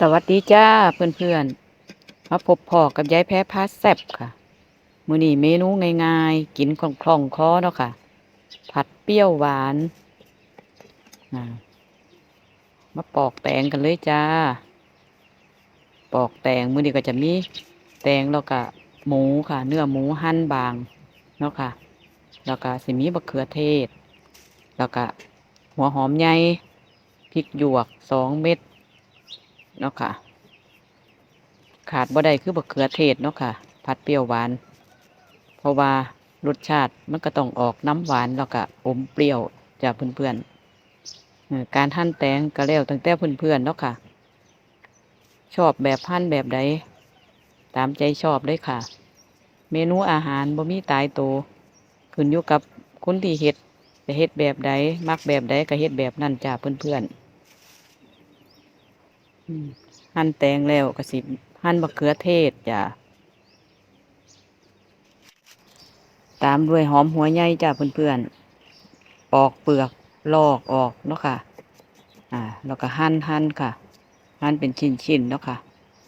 สวัสดีจ้าเพื่อนๆ มาพบพ่อกับยายแพ้พาแซบค่ะ มื้อนี้เมนูง่ายๆ กินคล่องๆคอเนาะค่ะ ผัดเปรี้ยวหวานมาปอกแตงกันเลยจ้า ปอกแตงมื้อนี้ก็จะมีแตงแล้วก็หมูค่ะ เนื้อหมูหั่นบางเนาะค่ะ แล้วก็สิมีมะเขือเทศ แล้วก็หัวหอมใหญ่พริกหยวกสองเม็ด เนาะค่ะ ขาดบ่ได้คือบักเขือเทศเนาะค่ะ ผัดเปรี้ยวหวาน เพราะว่ารสชาติมันก็ต้องออกน้ำหวานแล้วก็อมเปรี้ยวจากเพื่อนๆเอ่อการหั่นแตงก็แล้วตั้งแต่เพื่อนๆเนาะค่ะ ชอบแบบหั่นแบบใดตามใจชอบเลยค่ะ เมนูอาหารบ่มีตายโตขึ้นอยู่กับคนที่เฮ็ดจะเฮ็ดแบบใดมักแบบใดก็เฮ็ดแบบนั้นจ้าเพื่อนๆอืม หั่นแตงแล้วก็สิหั่นมะเขือเทศจ้ะตามด้วยหอมหัวใหญ่จ้ะเพื่อนๆ ปอกเปลือกลอกออกเนาะค่ะ อ่า แล้วก็หั่นหั่นค่ะ หั่นเป็นชิ้นๆเนาะค่ะ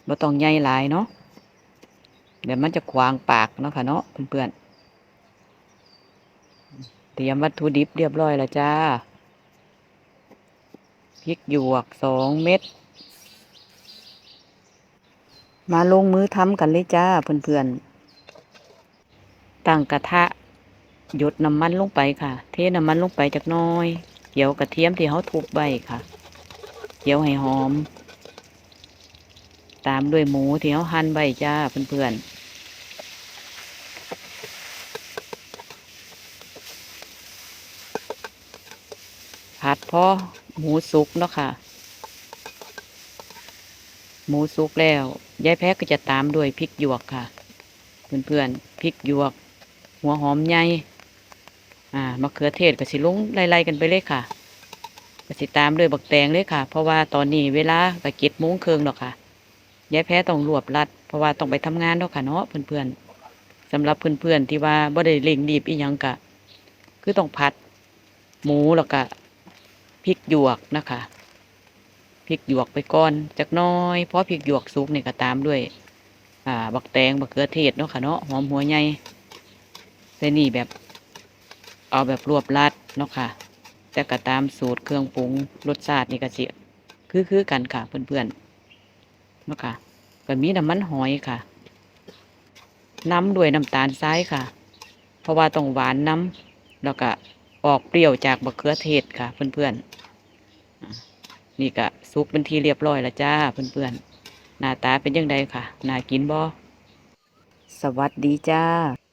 บ่ต้องใหญ่หลายเนาะ เดี๋ยวมันจะขวางปากเนาะค่ะเนาะเพื่อนๆ เตรียมวัตถุดิบเรียบร้อยแล้วจ้า พริกหยวกสองเม็ด มาลงมือทำกันเลยจ้าเพื่อนๆตั้งกระทะ หยดน้ำมันลงไปค่ะ เทน้ำมันลงไปจักน้อยเกี่ยวกระเทียมที่เขาทุบใบค่ะเกี่ยวให้หอม ตามด้วยหมูที่เขาหั่นใบจ้าเพื่อนๆผัดพอหมูสุกเนาะค่ะ หมูสุกแล้วยายแพ้ก็จะตามด้วยพริกหยวกค่ะ เพื่อนๆพริกหยวก หัวหอมใหญ่อ่ามะเขือเทศก็สิลงไล่ๆกันไปเลยค่ะก็สิตามด้วยบักแตงเลยค่ะ เพราะว่าตอนนี้เวลาก็เก็ดโมงเครึ่งหรอกค่ะยายแพ้ต้องรวบรัด เพราะว่าต้องไปทำงานแล้วค่ะเนาะเพื่อนๆสำหรับเพื่อนๆที่ว่าบ่ได้เร่งรีบอีหยังกะ คือต้องผัด หมูแล้วก็พริกหยวกนะคะ พริกหยวกไปก่อนจักน้อยเพราะพริกหยวกสุกเนี่ยก็ตามด้วย อ่า บักแตงบักเขือเทศเนาะค่ะเนาะหอมหัวใหญ่แต่นี่แบบ เอาแบบรวบรัดเนาะค่ะ แต่ก็ตามสูตรเครื่องปรุงรสชาตินี่ก็สิคือคือกันค่ะเพื่อนๆเนาะค่ะก็มีน้ำมันหอยค่ะ น้ำด้วยน้ำตาลทรายค่ะ เพราะว่าต้องหวานน้ำแล้วก็ออกเปรี้ยวจากบักเขือเทศค่ะ เพื่อนๆอ่า นี่ก็ซุปเป็นที่เรียบร้อยแล้วจ้าเพื่อนๆหน้าตาเป็นยังไงค่ะน่ากินบ่สวัสดีจ้า